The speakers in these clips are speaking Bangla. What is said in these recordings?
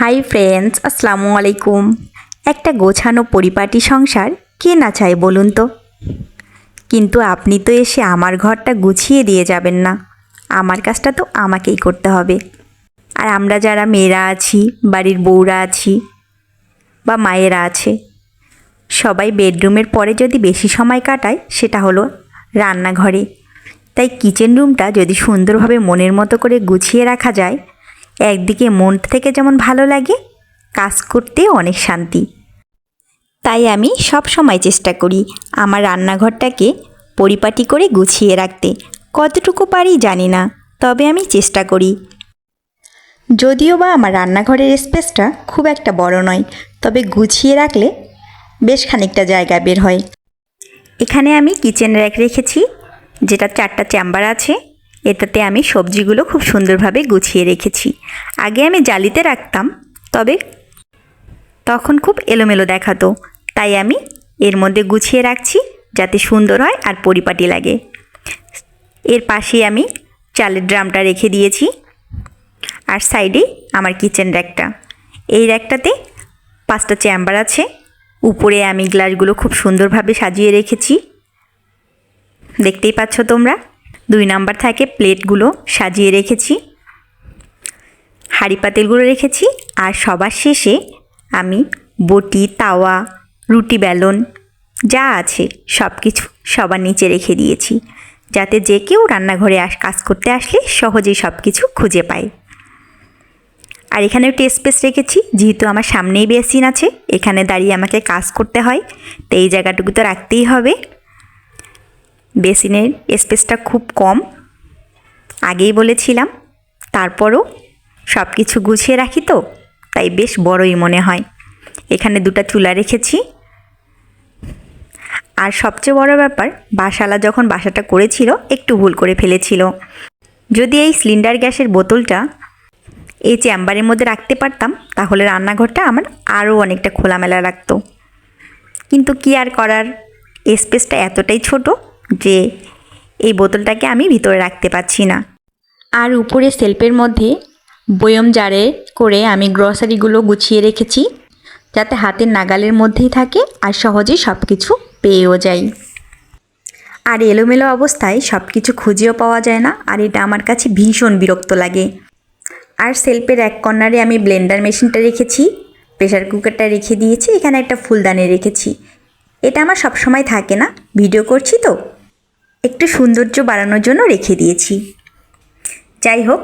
হাই ফ্রেন্ডস, আসসালামু আলাইকুম। একটা গোছানো পরিপাটি সংসার, কে না চায় বলুন তো? কিন্তু আপনি তো এসে আমার ঘরটা গুছিয়ে দিয়ে যাবেন না। আমার কাজটা তো আমাকেই করতে হবে। আর আমরা যারা মেয়েরা আছি, বাড়ির বউরা আছি, বা মায়েরা আছে, সবাই বেডরুমের পরে যদি বেশি সময় কাটায়, সেটা হলো রান্নাঘরে। তাই কিচেন রুমটা যদি সুন্দরভাবে মনের মতো করে গুছিয়ে রাখা যায় একদিকে মন থেকে যেমন ভালো লাগে, কাজ করতে অনেক শান্তি। তাই আমি সব সময় চেষ্টা করি আমার রান্নাঘরটাকে পরিপাটি করে গুছিয়ে রাখতে। কতটুকু পারি জানি না, তবে আমি চেষ্টা করি। যদিও বা আমার রান্নাঘরের স্পেসটা খুব একটা বড় নয়, তবে গুছিয়ে রাখলে বেশ খানিকটা জায়গা বের হয়। এখানে আমি কিচেন র্যাক রেখেছি, যেটা চারটা চেম্বার আছে। এটাতে আমি সবজিগুলো খুব সুন্দরভাবে গুছিয়ে রেখেছি। আগে আমি জালিতে রাখতাম, তবে তখন খুব এলোমেলো দেখাতো। তাই আমি এর মধ্যে গুছিয়ে রাখছি যাতে সুন্দর হয় আর পরিপাটি লাগে। এর পাশে আমি চালের ড্রামটা রেখে দিয়েছি। আর সাইডেই আমার কিচেন র্যাকটা। এই র্যাকটাতে পাঁচটা চেম্বার আছে। উপরে আমি গ্লাসগুলো খুব সুন্দরভাবে সাজিয়ে রেখেছি। দেখতেই পাচ্ছ তোমরা? দুই নাম্বার থাকে প্লেটগুলো সাজিয়ে রেখেছি। হাঁড়ি পাতিলগুলো রেখেছি আর সবার শেষে আমি বটি, তাওয়া, রুটি, বেলন যা আছে সব কিছু সবার নিচে রেখে দিয়েছি যাতে যে কেউ রান্নাঘরে আস, কাজ করতে আসলে সহজেই সব কিছু খুঁজে পায়। আর এখানে একটু স্পেস রেখেছি, যেহেতু আমার সামনেই বেসিন আছে, এখানে দাঁড়িয়ে আমাকে কাজ করতে হয়, তো এই জায়গাটুকু তো রাখতেই হবে। বেসিনের স্পেসটা খুব কম। আগেই বলেছিলাম, তারপরও সব কিছু গুছিয়ে রাখি তো, তাই বেশ বড়ই মনে হয়। এখানে দুটো চুলা রেখেছি। আর সবচেয়ে বড় ব্যাপার, বাসালা যখন বাসাটা করেছিল, একটু ভুল করে ফেলেছিল। যদি এই সিলিন্ডার গ্যাসের বোতলটা এই চেম্বারের মধ্যে রাখতে পারতাম, তাহলে রান্নাঘরটা আমার আরও অনেকটা খোলামেলা রাখতো। কিন্তু কি আর করার স্পেসটা এতটাই ছোট যে এই বোতলটাকে আমি ভিতরে রাখতে পারছি না। আর উপরে সেলফের মধ্যে বয়ম জারে করে আমি গ্রসারিগুলো গুছিয়ে রেখেছি, যাতে হাতের নাগালের মধ্যেই থাকে আর সহজেই সব কিছু পেয়েও যাই। আর এলোমেলো অবস্থায় সব কিছু খুঁজেও পাওয়া যায় না, আর এটা আমার কাছে ভীষণ বিরক্ত লাগে। আর সেলফের এক কর্নারে আমি ব্লেন্ডার মেশিনটা রেখেছি প্রেশার কুকারটা রেখে দিয়েছি, এখানে একটা ফুলদানি রেখেছি। এটা আমার সব সময় থাকে না, ভিডিও করছি তো। একটু সৌন্দর্য বাড়ানোর জন্য রেখে দিয়েছি। যাই হোক,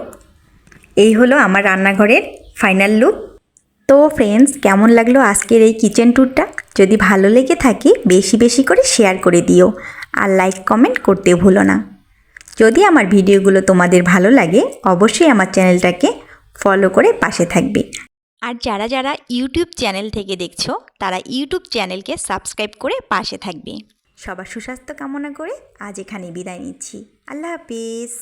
এই হলো আমার রান্নাঘরের ফাইনাল লুক তো ফ্রেন্ডস কেমন লাগল আজকের এই কিচেন ট্যুরটা যদি ভালো লেগে থাকে, বেশি বেশি করে শেয়ার করে দিও। আর লাইক কমেন্ট করতে ভুলো না। যদি আমার ভিডিওগুলো তোমাদের ভালো লাগে, অবশ্যই আমার চ্যানেলটাকে ফলো করে পাশে থাকবে। আর যারা যারা ইউটিউব চ্যানেল থেকে দেখছ, তারা ইউটিউব চ্যানেলকে সাবস্ক্রাইব করে পাশে থাকবে। সবার সুস্বাস্থ্য কামনা করে আজ এখানে বিদায় নিচ্ছি। আল্লাহ হাফিজ।